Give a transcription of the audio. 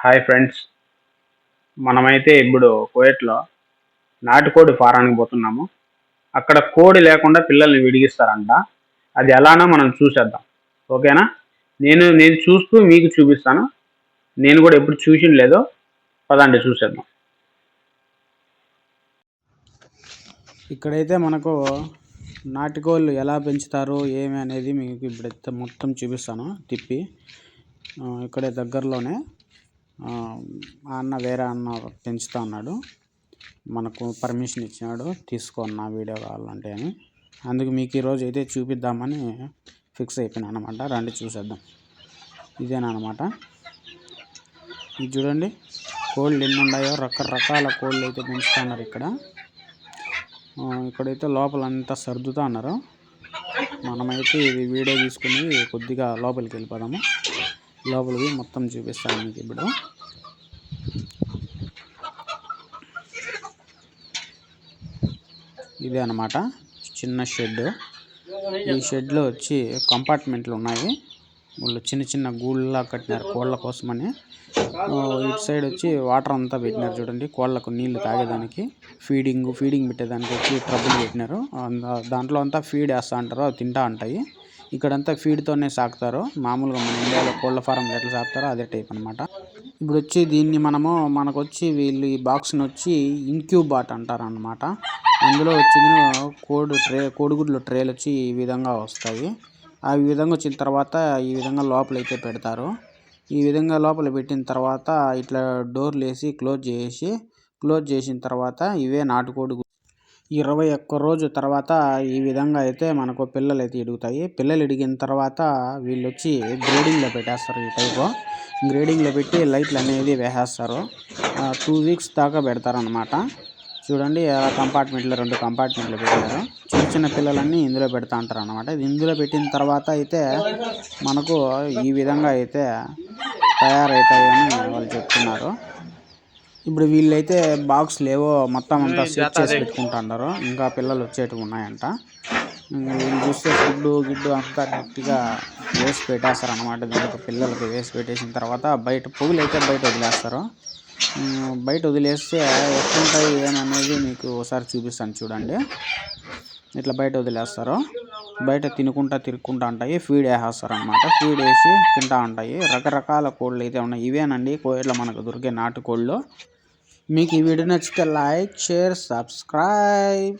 Hi friends మనమైతే ఇప్పుడు కోయట్లో నాటుకోడి ఫారానికి పోతున్నాము. అక్కడ కోడి లేకుండా పిల్లల్ని విడిగిస్తారంట. అది ఎలానో మనం చూసేద్దాం. ఓకేనా? నేను నేను చూస్తూ మీకు చూపిస్తాను. నేను కూడా ఎప్పుడు చూసిన లేదో పదండి చూసేద్దాం. ఇక్కడైతే మనకు నాటుకోళ్ళు ఎలా పెంచుతారు ఏమి అనేది మీకు ఇప్పుడైతే మొత్తం చూపిస్తాను తిప్పి. ఇక్కడే దగ్గరలోనే. అన్న వేరే అన్న పెంచుతా ఉన్నాడు. మనకు పర్మిషన్ ఇచ్చినాడు. తీసుకో వీడియో కావాలంటే అని. అందుకు మీకు ఈరోజు అయితే చూపిద్దామని ఫిక్స్ అయిపోయినా అనమాట రండి చూసేద్దాం. ఇదేనమాట ఇది చూడండి. కోళ్ళు ఎన్ని ఉన్నాయో రకరకాల కోళ్ళు అయితే పెంచుతున్నారు ఇక్కడ. ఇక్కడైతే లోపల అంతా సర్దుతా ఉన్నారు. మనమైతే ఇది వీడియో తీసుకుని కొద్దిగా లోపలికి వెళ్ళిపోదాము. లోపలికి మొత్తం చూపిస్తాను మీకు ఇప్పుడు. ఇదే అన్నమాట. చిన్న షెడ్. ఈ షెడ్లో వచ్చి కంపార్ట్మెంట్లు ఉన్నాయి. వాళ్ళు చిన్న చిన్న గూళ్ళలా కట్టినారు కోళ్ళ కోసమని. ఇటు సైడ్ వచ్చి వాటర్ అంతా పెట్టినారు చూడండి. కోళ్ళకు నీళ్ళు తాగేదానికి ఫీడింగ్ ఫీడింగ్ పెట్టేదానికి వచ్చి ట్రబుల్ పెట్టినారు. దాంట్లో అంతా ఫీడ్ వేస్తా అంటారు అవి తింటా ఉంటాయి. ఇక్కడంతా ఫీడ్తోనే సాకుతారు. మామూలుగా మన ఇండియాలో కోళ్ళ ఫారం ఎట్లా సాకుతారో అదే టైప్ అన్నమాట. ఇప్పుడు వచ్చి దీన్ని మనము మనకు వచ్చి వీళ్ళు ఈ బాక్స్ని వచ్చి ఇంక్యూబాట్ అంటారు అనమాట అందులో వచ్చిన కోడి ట్రే కోడిగుడ్లు ట్రేలు వచ్చి ఈ విధంగా వస్తాయి. ఆ విధంగా వచ్చిన తర్వాత ఈ విధంగా లోపలైతే పెడతారు. ఈ విధంగా లోపల పెట్టిన తర్వాత ఇట్లా డోర్లు వేసి క్లోజ్ చేసి క్లోజ్ చేసిన తర్వాత ఇవే నాటుకోడి ఇరవై ఒక్క రోజు తర్వాత ఈ విధంగా అయితే మనకు పిల్లలు అయితే ఇడుగుతాయి పిల్లలు ఇడిగిన తర్వాత వీళ్ళు వచ్చి గ్రేడింగ్లో పెట్టేస్తారు ఈ టైపు గ్రేడింగ్లో పెట్టి లైట్లు అనేది వేసేస్తారు. టూ వీక్స్ దాకా పెడతారనమాట చూడండి ఆ కంపార్ట్మెంట్లో రెండు కంపార్ట్మెంట్లు పెట్టారు. చిన్న చిన్న పిల్లలన్నీ ఇందులో పెడతా అంటారు అనమాట ఇందులో పెట్టిన తర్వాత అయితే మనకు ఈ విధంగా అయితే తయారవుతాయని వాళ్ళు చెప్తున్నారు. ఇప్పుడు వీళ్ళైతే బాక్స్ లేవో మొత్తం అంతా సెట్ చేసి పెట్టుకుంటున్నారు ఇంకా పిల్లలు వచ్చేటివి ఉన్నాయంట. వీళ్ళు చూస్తే ఫుడ్ గిడ్డు అంతా నీట్గా వేసి పెట్టేస్తారు అనమాట దీనికి పిల్లలకి వేసి పెట్టేసిన తర్వాత బయట పువ్వులు అయితే బయట వదిలేస్తారు. బయట వదిలేస్తే ఎట్లుంటాయి ఏమనేది మీకు ఒకసారి చూపిస్తాను చూడండి. ఇట్లా బయట వదిలేస్తారు. బయట తినుకుంటా తిరుక్కుంటా ఉంటాయి. ఫీడ్ వేసేస్తారు అనమాట ఫీడ్ వేసి తింటా ఉంటాయి. రకరకాల కోళ్ళు అయితే ఉన్నాయి. ఇవేనండి. కోయిట్లో మనకు దొరికే నాటు కోళ్ళు మీకు ఈ వీడియో నచ్చితే లైక్ షేర్ సబ్స్క్రైబ్.